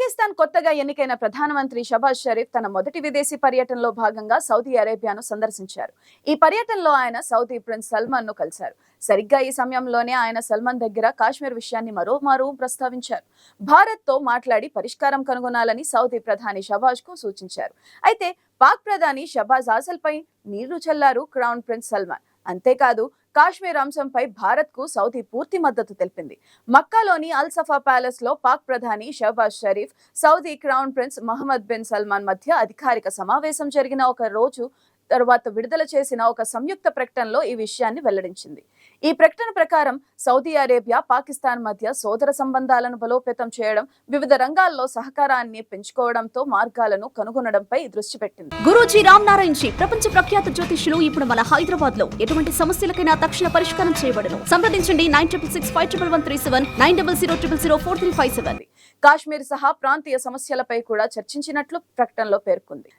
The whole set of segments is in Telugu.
పాకిస్తాన్ కొత్తగా ఎన్నికైన ప్రధానమంత్రి షబాజ్ షరీఫ్ తన మొదటి విదేశీ పర్యటనలో భాగంగా సౌదీ అరేబియాను సందర్శించారు. ఈ పర్యటనలో ఆయన సౌదీ ప్రిన్స్ సల్మాన్ను కలిశారు. సరిగ్గా ఈ సమయంలోనే ఆయన సల్మాన్ దగ్గర కాశ్మీర్ విషయాన్ని మరోమారు ప్రస్తావించారు. భారత్తో మాట్లాడి పరిష్కారం కనుగొనాలని సౌదీ ప్రధాని షబాజ్కు సూచించారు. అయితే పాక్ ప్రధాని షబాజ్ ఆజల్ పై నీరు చల్లారు క్రౌన్ ప్రిన్స్ సల్మాన్. అంతేకాదు కాశ్మీర్ అంశంపై భారత్కు సౌదీ పూర్తి మద్దతు తెలిపింది. మక్కాలోని అల్ సఫా ప్యాలెస్లో పాక్ ప్రధాని Shehbaz Sharif Saudi crown prince Mohammed bin Salman మధ్య అధికారిక సమావేశం జరిగిన ఒక రోజు తరువాత విడుదల చేసిన ఒక సంయుక్త ప్రకటనలో ఈ విషయాన్ని వెల్లడించింది. ఈ ప్రకటన ప్రకారం సౌదీ అరేబియా పాకిస్తాన్ మధ్య సోదర సంబంధాలను బలోపేతం చేయడం వివిధ రంగాల్లో సహకారాన్ని పెంచుకోవడంతో మార్గాలను కనుగొనడంపై దృష్టి పెట్టింది. గురూజీ రామ్ నారాయణ్ జీ ప్రపంచ ప్రఖ్యాత జ్యోతిష్యులు ఇప్పుడు మన హైదరాబాద్లో ఎటువంటి సమస్యలకైనా తక్షణ పరిష్కారం చేయబడను. సంప్రదించండి nine triple six five triple one three seven nine double zero triple zero four three five seven. Kashmir సహా ప్రాంతీయ సమస్యలపై కూడా చర్చించినట్లు ప్రకటనలో పేర్కొంది.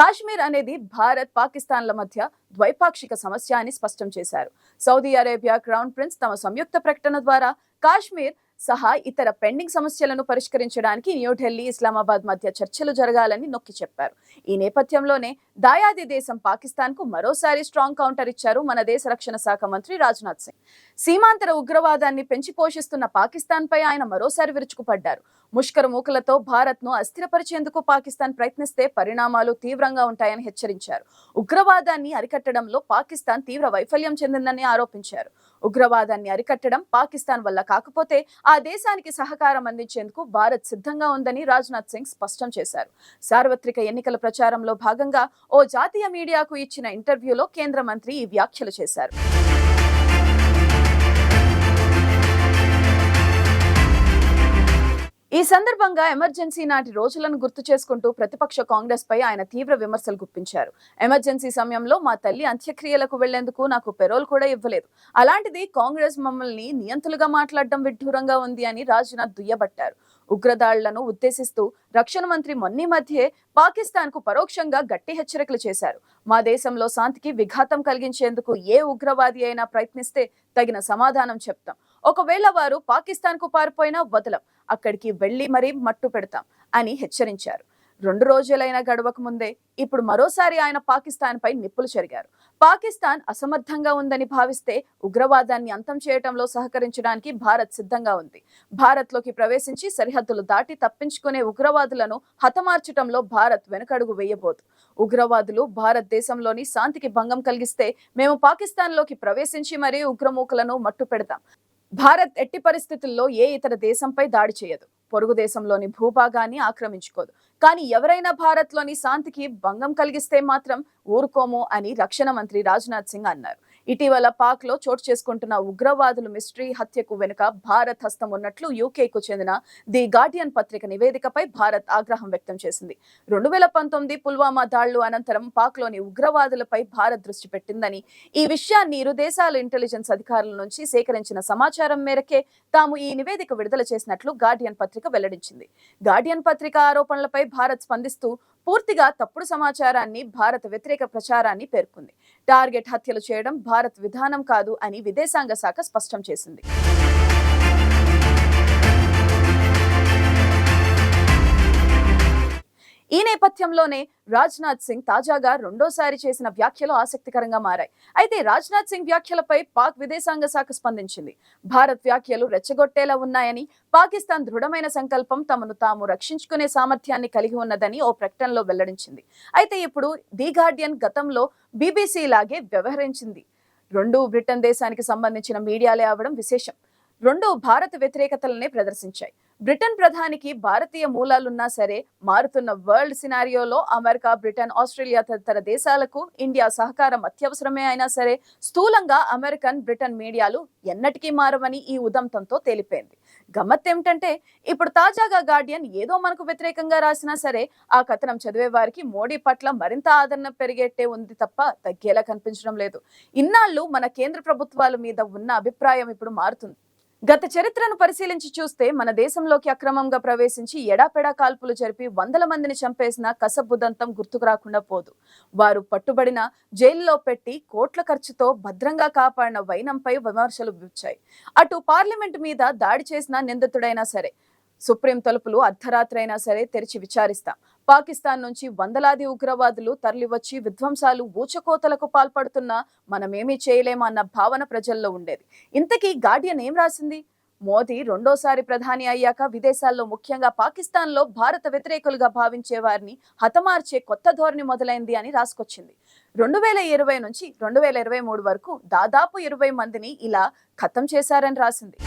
కాశ్మీర్ అనేది భారత్ పాకిస్తాన్ల మధ్య ద్వైపాక్షిక సమస్య అని స్పష్టం చేశారు. సౌదీ అరేబియా క్రౌన్ ప్రిన్స్ తమ సంయుక్త ప్రకటన ద్వారా కాశ్మీర్ సహా ఇతర పెండింగ్ సమస్యలను పరిష్కరించడానికి న్యూఢిల్లీ ఇస్లామాబాద్ మధ్య చర్చలు జరగాలని నొక్కి చెప్పారు. ఈ నేపథ్యంలోనే దాయాది దేశం పాకిస్తాన్కు మరోసారి స్ట్రాంగ్ కౌంటర్ ఇచ్చారు మన దేశ రక్షణ శాఖ మంత్రి రాజ్నాథ్ సింగ్. సీమాంతర ఉగ్రవాదాన్ని పెంచి పోషిస్తున్న పాకిస్తాన్ పై ఆయన మరోసారి విరుచుకుపడ్డారు. ముష్కర మూకలతో భారత్ను అస్థిరపరిచేందుకు పాకిస్తాన్ ప్రయత్నిస్తే పరిణామాలు తీవ్రంగా ఉంటాయని హెచ్చరించారు. ఉగ్రవాదాన్ని అరికట్టడంలో పాకిస్తాన్ తీవ్ర వైఫల్యం చెందిందని ఆరోపించారు. ఉగ్రవాదాన్ని అరికట్టడం పాకిస్తాన్ వల్ల కాకపోతే ఆ దేశానికి సహకారం అందించేందుకు భారత్ సిద్ధంగా ఉందని రాజ్నాథ్ సింగ్ స్పష్టం చేశారు. సార్వత్రిక ఎన్నికల ప్రచారంలో భాగంగా ఓ జాతీయ మీడియాకు ఇచ్చిన ఇంటర్వ్యూలో కేంద్ర మంత్రి ఈ వ్యాఖ్యలు చేశారు. ఈ సందర్భంగా ఎమర్జెన్సీ నాటి రోజులను గుర్తు చేసుకుంటూ ప్రతిపక్ష కాంగ్రెస్ పై ఆయన తీవ్ర విమర్శలు గుప్పించారు. ఎమర్జెన్సీ సమయంలో మా తల్లి అంత్యక్రియలకు వెళ్ళేందుకు నాకు పెరోల్ కూడా ఇవ్వలేదు. అలాంటిది కాంగ్రెస్ మమ్మల్ని నియంతులుగా మాట్లాడడం విడ్డూరంగా ఉంది అని రాజ్నాథ్ దుయ్యబట్టారు. ఉగ్రదాడులను ఉద్దేశిస్తూ రక్షణ మంత్రి మొన్నీ మధ్యే పాకిస్తాన్కు పరోక్షంగా గట్టి హెచ్చరికలు చేశారు. మా దేశంలో శాంతికి విఘాతం కలిగించేందుకు ఏ ఉగ్రవాది అయినా ప్రయత్నిస్తే తగిన సమాధానం చెప్తాం. ఒకవేళ వారు పాకిస్తాన్కు పారిపోయినా వదలం. అక్కడికి వెళ్ళి మరీ మట్టు పెడతాం అని హెచ్చరించారు. రెండు రోజులైన గడవక ముందే ఇప్పుడు మరోసారి ఆయన పాకిస్తాన్ పై నిప్పులు చెరిగారు. పాకిస్తాన్ అసమర్థంగా ఉందని భావిస్తే ఉగ్రవాదాన్ని అంతం చేయటంలో సహకరించడానికి భారత్ సిద్ధంగా ఉంది. భారత్లోకి ప్రవేశించి సరిహద్దులు దాటి తప్పించుకునే ఉగ్రవాదులను హతమార్చటంలో భారత్ వెనుకడుగు వేయబోదు. ఉగ్రవాదులు భారతదేశంలోని శాంతికి భంగం కలిగిస్తే మేము పాకిస్తాన్లోకి ప్రవేశించి మరీ ఉగ్రమూకలను మట్టు పెడతాం భారత్ ఎట్టి పరిస్థితుల్లో ఏ ఇతర దేశంపై దాడి చేయదు. పొరుగు దేశంలోని భూభాగాన్ని ఆక్రమించుకోదు. కానీ ఎవరైనా భారత్లోని శాంతికి భంగం కలిగిస్తే మాత్రం ఊరుకోము అని రక్షణ మంత్రి రాజ్నాథ్ సింగ్ అన్నారు. ఇటీవల పాక్లో చోటు చేసుకుంటున్న ఉగ్రవాదులు మిస్టరీ హత్యకు వెనుక భారత్ హస్తం ఉన్నట్లు యూకేకు చెందిన ది గార్డియన్ పత్రిక నివేదికపై భారత్ ఆగ్రహం వ్యక్తం చేసింది. రెండు వేల పంతొమ్మిది పుల్వామా దాళ్ళు అనంతరం పాక్లోని ఉగ్రవాదులపై భారత్ దృష్టి పెట్టిందని ఈ విషయాన్ని ఇరు దేశాల ఇంటెలిజెన్స్ అధికారుల నుంచి సేకరించిన సమాచారం మేరకే తాము ఈ నివేదిక విడుదల చేసినట్లు గార్డియన్ పత్రిక వెల్లడించింది. గార్డియన్ పత్రిక ఆరోపణలపై భారత్ స్పందిస్తూ పూర్తిగా తప్పుడు సమాచారాన్ని భారత వ్యతిరేక ప్రచారాన్ని పేర్కొంది. టార్గెట్ హత్యలు చేయడం భారత్ విధానం కాదు అని విదేశాంగ శాఖ స్పష్టం చేసింది. ఈ నేపథ్యంలోనే రాజ్నాథ్ సింగ్ తాజాగా రెండోసారి చేసిన వ్యాఖ్యలు ఆసక్తికరంగా మారాయి. అయితే రాజ్నాథ్ సింగ్ వ్యాఖ్యలపై పాక్ విదేశాంగ శాఖ స్పందించింది. భారత్ వ్యాఖ్యలు రెచ్చగొట్టేలా ఉన్నాయని పాకిస్తాన్ దృఢమైన సంకల్పం తమను తాము రక్షించుకునే సామర్థ్యాన్ని కలిగి ఉన్నదని ఓ ప్రకటనలో వెల్లడించింది. అయితే ఇప్పుడు ది గార్డియన్ గతంలో బీబీసీ లాగే వ్యవహరించింది. రెండు బ్రిటన్ దేశానికి సంబంధించిన మీడియాలే అవడం విశేషం. రెండు భారత వ్యతిరేకతలనే ప్రదర్శించాయి. బ్రిటన్ ప్రధానికి భారతీయ మూలాలున్నా సరే మారుతున్న వరల్డ్ సినారియోలో అమెరికా బ్రిటన్ ఆస్ట్రేలియా తదితర దేశాలకు ఇండియా సహకారం అత్యవసరమే అయినా సరే స్థూలంగా అమెరికన్ బ్రిటన్ మీడియాలు ఎన్నటికీ మారవని ఈ ఉదంతంతో తెలిపింది. గమ్మత్ ఏమిటంటే ఇప్పుడు తాజాగా గార్డియన్ ఏదో మనకు వ్యతిరేకంగా రాసినా సరే ఆ కథనం చదివే వారికి మోడీ పట్ల మరింత ఆదరణ పెరిగేట్టే ఉంది తప్ప తగ్గేలా కనిపించడం లేదు. ఇన్నాళ్ళు మన కేంద్ర ప్రభుత్వాల మీద ఉన్న అభిప్రాయం ఇప్పుడు మారుతుంది. గత చరిత్రను పరిశీలించి చూస్తే మన దేశంలోకి అక్రమంగా ప్రవేశించి ఎడాపెడా కాల్పులు జరిపి వందల మందిని చంపేసిన కసబుదంతం గుర్తుకు రాకుండా పోదు. వారు పట్టుబడిన జైల్లో పెట్టి కోట్ల ఖర్చుతో భద్రంగా కాపాడిన వైనంపై విమర్శలు వచ్చాయి అటు పార్లమెంట్ మీద దాడి చేసిన నిందితుడైనా సరే సుప్రీం తలుపులు అర్ధరాత్రైనా సరే తెరిచి విచారిస్తాం. పాకిస్తాన్ నుంచి వందలాది ఉగ్రవాదులు తరలివచ్చి విధ్వంసాలు ఊచకోతలకు పాల్పడుతున్నా మనమేమీ చేయలేమన్న భావన ప్రజల్లో ఉండేది. ఇంతకీ గార్డియన్ ఏం రాసింది? మోదీ రెండోసారి ప్రధాని అయ్యాక విదేశాల్లో ముఖ్యంగా పాకిస్తాన్లో భారత వ్యతిరేకులుగా భావించే వారిని హతమార్చే కొత్త ధోరణి మొదలైంది అని రాసుకొచ్చింది. రెండు వేల ఇరవై నుంచి రెండు వేల ఇరవై మూడు వరకు దాదాపు ఇరవై మందిని ఇలా ఖతం చేశారని రాసింది.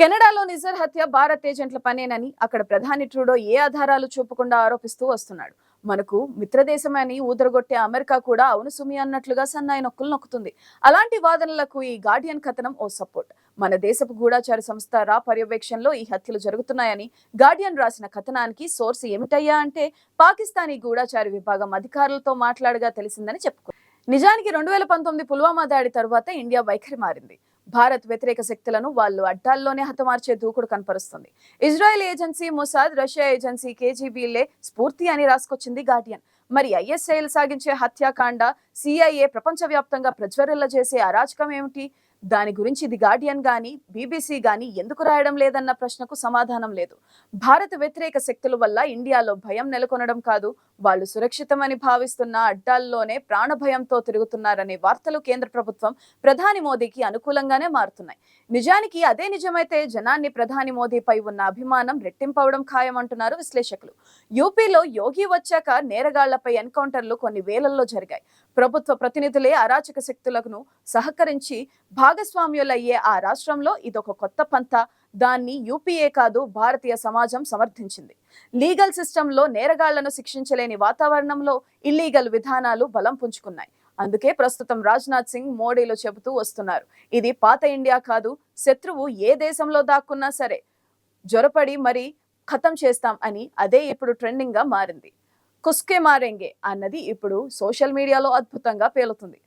కెనడాలో నిజర్ హత్య భారత్ ఏజెంట్ల పనేనని అక్కడ ప్రధాని ట్రూడో ఏ ఆధారాలు చూపకుండా ఆరోపిస్తూ వస్తున్నాడు. మనకు మిత్రదేశమని ఊదరగొట్టే అమెరికా కూడా అవును సుమి అన్నట్లుగా సన్నాయి నొక్కులు నొక్కుతుంది. అలాంటి వాదనలకు ఈ గార్డియన్ కథనం ఓ సపోర్ట్. మన దేశపు గూఢాచార సంస్థ రా పర్యవేక్షణలో ఈ హత్యలు జరుగుతున్నాయని గార్డియన్ రాసిన కథనానికి సోర్స్ ఏమిటయ్యా అంటే పాకిస్తానీ గూఢాచార విభాగం అధికారులతో మాట్లాడగా తెలిసిందని చెప్పుకో నిజానికి రెండు వేల పంతొమ్మిది పుల్వామా దాడి తరువాత ఇండియా వైఖరి మారింది. భారత్ వ్యతిరేక శక్తులను వాళ్ళు అడ్డాల్లోనే హతమార్చే దూకుడు కనపరుస్తుంది. Israel agency Mossad Russia agency కేజీబీలే స్ఫూర్తి అని రాసుకొచ్చింది గార్డియన్. మరి ఐఎస్ఐఎల్ సాగించే హత్యాకాండ సిఐఏ ప్రపంచవ్యాప్తంగా ప్రజ్వరిల్ల చేసే అరాచకం ఏమిటి? దాని గురించి ది గార్డియన్ గాని బీబీసీ గాని ఎందుకు రాయడం లేదన్న ప్రశ్నకు సమాధానం లేదు. భారత వ్యతిరేక శక్తుల వల్ల ఇండియాలో భయం నెలకొనడం కాదు వాళ్ళు సురక్షితమని భావిస్తున్న అడ్డాల్లోనే ప్రాణభయంతో తిరుగుతున్నారనే వార్తలు కేంద్ర ప్రభుత్వం ప్రధాని మోదీకి అనుకూలంగానే మారుతున్నాయి. నిజానికి అదే నిజమైతే జనాన్ని ప్రధాని మోదీపై ఉన్న అభిమానం రెట్టింపవడం ఖాయమంటున్నారు విశ్లేషకులు. యూపీలో యోగి వచ్చాక నేరగాళ్ళపై ఎన్కౌంటర్లు కొన్ని వేలల్లో జరిగాయి. ప్రభుత్వ ప్రతినిధులే అరాచక శక్తులను సహకరించి భాగస్వామ్యులయ్యే ఆ రాష్ట్రంలో ఇదొక కొత్త పంత. దాన్ని యూపీఏ కాదు భారతీయ సమాజం సమర్థించింది. లీగల్ సిస్టంలో నేరగాళ్ళను శిక్షించలేని వాతావరణంలో ఇల్లీగల్ విధానాలు బలం పుంజుకున్నాయి. అందుకే ప్రస్తుతం రాజ్నాథ్ సింగ్ మోడీలో చెబుతూ వస్తున్నారు. ఇది పాత ఇండియా కాదు శత్రువు ఏ దేశంలో దాక్కున్నా సరే జ్వరపడి మరి ఖతం చేస్తాం అని అదే ఇప్పుడు ట్రెండింగ్గా మారింది. కుస్కే మారెంగే అన్నది ఇప్పుడు సోషల్ మీడియాలో అద్భుతంగా పేలుతుంది.